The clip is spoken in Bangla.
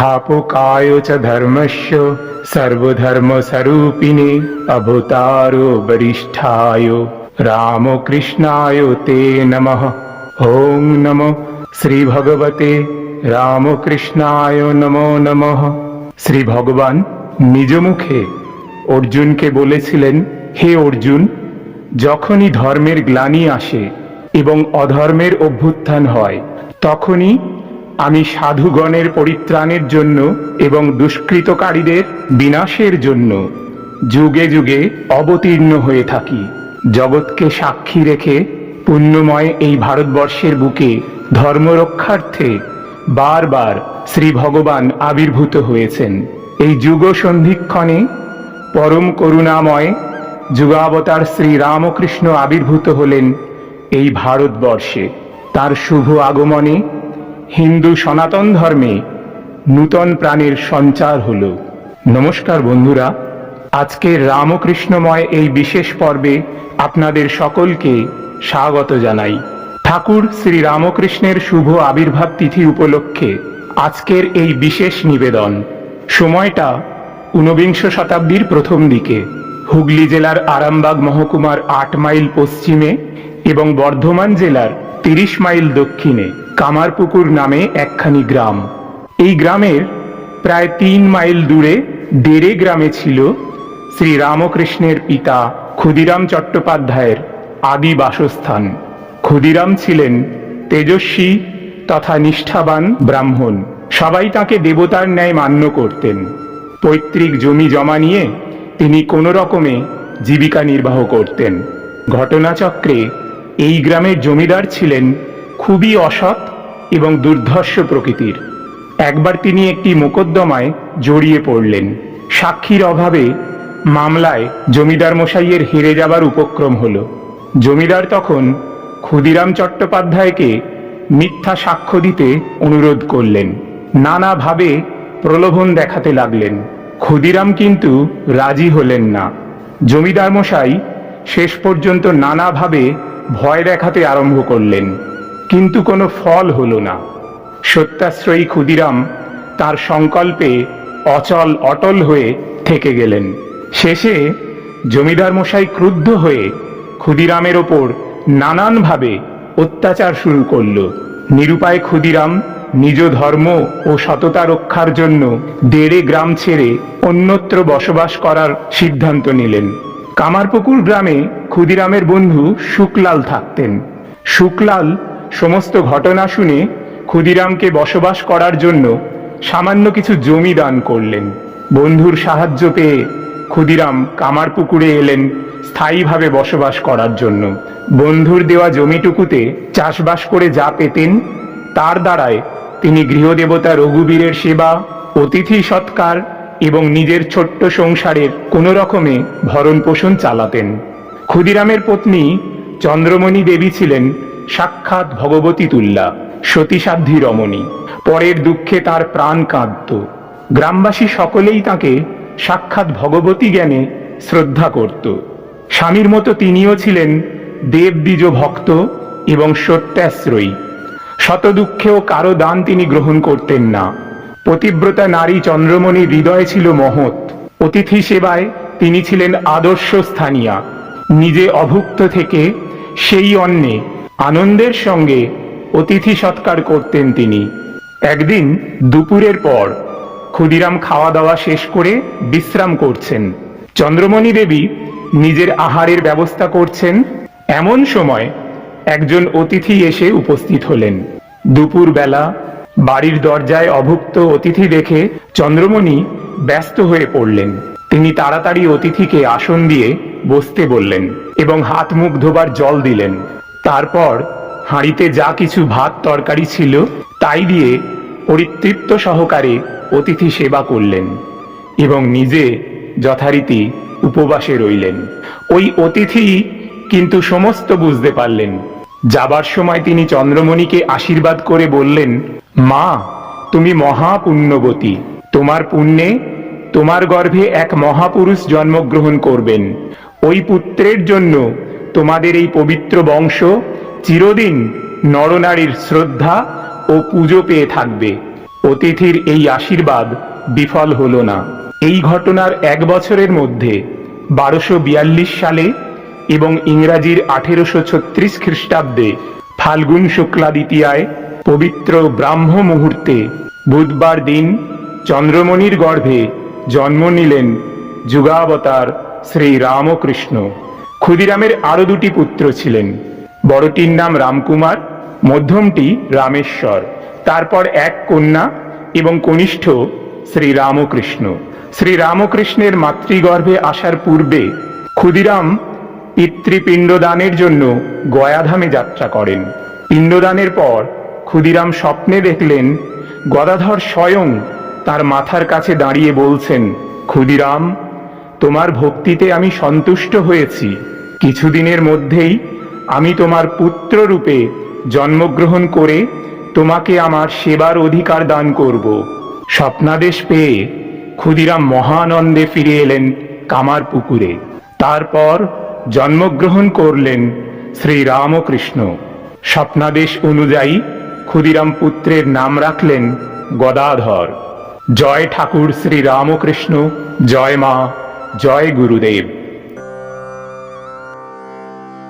स्थापकाय च धर्मस्य सर्वधर्मस्वरूपिणे अभूतारो वरिष्ठाय रामकृष्णाय ते नमः ॐ नमो শ্রীভগবতে রামকৃষ্ণায় নমো নমঃ শ্রী ভগবান নিজ মুখে অর্জুনকে বলেছিলেন হে অর্জুন যখনই ধর্মের গ্লানি আসে এবং অধর্মের অভ্যুত্থান হয় তখনই আমি সাধুগণের পরিত্রাণের জন্য এবং দুষ্কৃতকারীদের বিনাশের জন্য যুগে যুগে অবতীর্ণ হয়ে থাকি। জগৎকে সাক্ষী রেখে পুণ্যময় এই ভারতবর্ষের বুকে ধর্মরক্ষার্থে বারবার শ্রী ভগবান আবির্ভূত হয়েছেন। এই যুগ সন্ধিক্ষণে পরম করুণাময় যুগাবতার শ্রী রামকৃষ্ণ আবির্ভূত হলেন এই ভারতবর্ষে। তার শুভ আগমনে হিন্দু সনাতন ধর্মে নূতন প্রাণের সঞ্চার হল। নমস্কার বন্ধুরা আজকের রামকৃষ্ণময় এই বিশেষ পর্বে আপনাদের সকলকে স্বাগত জানাই। ঠাকুর শ্রী রামকৃষ্ণের শুভ আবির্ভাব তিথি উপলক্ষে আজকের এই বিশেষ নিবেদন। সময়টা ঊনবিংশ শতাব্দীর প্রথম দিকে। হুগলি জেলার আরামবাগ মহকুমার আট মাইল পশ্চিমে এবং বর্ধমান জেলার তিরিশ মাইল দক্ষিণে কামারপুকুর নামে একখানি গ্রাম। এই গ্রামের প্রায় তিন মাইল দূরে ডেরে গ্রামে ছিল শ্রী রামকৃষ্ণের পিতা ক্ষুদিরাম চট্টোপাধ্যায়ের আদি বাসস্থান। ক্ষুদিরাম ছিলেন তেজস্বী তথা নিষ্ঠাবান ব্রাহ্মণ। সবাই তাকে দেবতার ন্যায় মান্য করতেন। পৈতৃক জমি জমা নিয়ে তিনি কোনো রকমে জীবিকা নির্বাহ করতেন। ঘটনাচক্রে এই গ্রামের জমিদার ছিলেন খুবই অসৎ এবং দুর্ধর্ষ প্রকৃতির। একবার তিনি একটি মোকদ্দমায় জড়িয়ে পড়লেন। সাক্ষীর অভাবে মামলায় জমিদার মশাইয়ের হেরে যাবার উপক্রম হল। জমিদার তখন ক্ষুদিরাম চট্টোপাধ্যায়কে মিথ্যা সাক্ষ্য দিতে অনুরোধ করলেন। নানাভাবে প্রলোভন দেখাতে লাগলেন। ক্ষুদিরাম কিন্তু রাজি হলেন না। জমিদার মশাই শেষ পর্যন্ত নানাভাবে ভয় দেখাতে আরম্ভ করলেন। কিন্তু কোনো ফল হল না। সত্যাশ্রয়ী ক্ষুদিরাম তার সংকল্পে অচল অটল হয়ে থেকে গেলেন। শেষে জমিদার মশাই ক্রুদ্ধ হয়ে ক্ষুদিরামের ওপর নানানভাবে অত্যাচার শুরু করল। নিরুপায় ক্ষুদিরাম নিজ ধর্ম ও সততা রক্ষার জন্য দেড়ে গ্রাম ছেড়ে অন্যত্র বসবাস করার সিদ্ধান্ত নিলেন। কামারপুকুর গ্রামে ক্ষুদিরামের বন্ধু শুকলাল থাকতেন। শুকলাল সমস্ত ঘটনা শুনে ক্ষুদিরামকে বসবাস করার জন্য সামান্য কিছু জমি দান করলেন। বন্ধুর সাহায্য পেয়ে ক্ষুদিরাম কামারপুকুরে এলেন স্থায়ীভাবে বসবাস করার জন্য। বন্ধুর দেওয়া জমিটুকুতে চাষবাস করে যা পেতেন, তার দ্বারায় তিনি গৃহদেবতা রঘুবীরের সেবা, অতিথি সৎকার এবং নিজের ছোট্ট সংসারের কোনো রকমে ভরণ পোষণ চালাতেন। ক্ষুদিরামের পত্নী চন্দ্রমণি দেবী ছিলেন সাক্ষাৎ ভগবতী তুল্লা সতীসাধ্যী রমণী। পরের দুঃখে তার প্রাণ কাঁদত। গ্রামবাসী সকলেই তাকে সাক্ষাৎ ভগবতী জ্ঞানে শ্রদ্ধা করত। স্বামীর মতো তিনিও ছিলেন দেবদ্বিজ ভক্ত এবং সত্যাশ্রয়ী। শত দুঃখেও কারও দান তিনি গ্রহণ করতেন না। পতিব্রতা নারী চন্দ্রমণির হৃদয় ছিল মহৎ। অতিথি সেবায় তিনি ছিলেন আদর্শ স্থানীয়া। নিজে অভুক্ত থেকে সেই অন্নে আনন্দের সঙ্গে অতিথি সৎকার করতেন তিনি। একদিন দুপুরের পর ক্ষুদিরাম খাওয়া দাওয়া শেষ করে বিশ্রাম করছেন। চন্দ্রমণি দেবী নিজের আহারের ব্যবস্থা করছেন। এমন সময় একজন অতিথি এসে উপস্থিত হলেন। দুপুর বেলা বাড়ির দরজায় অভুক্ত অতিথি দেখে চন্দ্রমণি ব্যস্ত হয়ে পড়লেন। তিনি তাড়াতাড়ি অতিথিকে আসন দিয়ে বসতে বললেন এবং হাত মুখ ধোবার জল দিলেন। তারপর হাঁড়িতে যা কিছু ভাত তরকারি ছিল, তাই দিয়ে পরিতৃপ্ত সহকারে অতিথি সেবা করলেন এবং নিজে যথারীতি উপবাসে রইলেন। ওই অতিথি কিন্তু সমস্ত বুঝতে পারলেন। যাবার সময় তিনি চন্দ্রমণিকে আশীর্বাদ করে বললেন মা, তুমি মহাপুণ্যবতী। তোমার পুণ্যে, তোমার গর্ভে এক মহাপুরুষ জন্মগ্রহণ করবেন। ওই পুত্রের জন্য তোমাদের এই পবিত্র বংশ চিরদিন নরনারীর শ্রদ্ধা ও পুজো পেয়ে থাকবে। অতিথির এই আশীর্বাদ বিফল হল না। এই ঘটনার এক বছরের মধ্যে বারোশো সালে এবং ইংরাজির আঠেরোশো ছত্রিশ খ্রিস্টাব্দে ফাল্গুন শুক্লা দ্বিতীয়ায় পবিত্র ব্রাহ্ম মুহূর্তে, বুধবার দিন চন্দ্রমণির গর্ভে জন্ম নিলেন যুগাবতার শ্রী রামকৃষ্ণ। ক্ষুদিরামের আরও দুটি পুত্র ছিলেন। বড়টির নাম রামকুমার, মধ্যমটি রামেশ্বর। তারপর এক কন্যা এবং কনিষ্ঠ শ্রী রামকৃষ্ণ। শ্রী রামকৃষ্ণের মাতৃগর্ভে আসার পূর্বে ক্ষুদিরাম পিতৃপিণ্ডদানের জন্য গয়াধামে যাত্রা করেন। পিণ্ডদানের পর ক্ষুদিরাম স্বপ্নে দেখলেন, গদাধর স্বয়ং তার মাথার কাছে দাঁড়িয়ে বলছেন, ক্ষুদিরাম, তোমার ভক্তিতে আমি সন্তুষ্ট হয়েছি। কিছুদিনের মধ্যেই আমি তোমার পুত্র রূপে জন্মগ্রহণ করে তোমাকে আমার সেবার অধিকার দান করব। স্বপ্নাদেশ পেয়ে ক্ষুদিরাম মহানন্দে ফিরে এলেন কামার পুকুরে তারপর জন্মগ্রহণ করলেন শ্রী রামকৃষ্ণ স্বপ্নাদেশ অনুযায়ী ক্ষুদিরাম পুত্রের নাম রাখলেন গদাধর। জয় ঠাকুর শ্রী রামকৃষ্ণ জয় মা জয় গুরুদেব।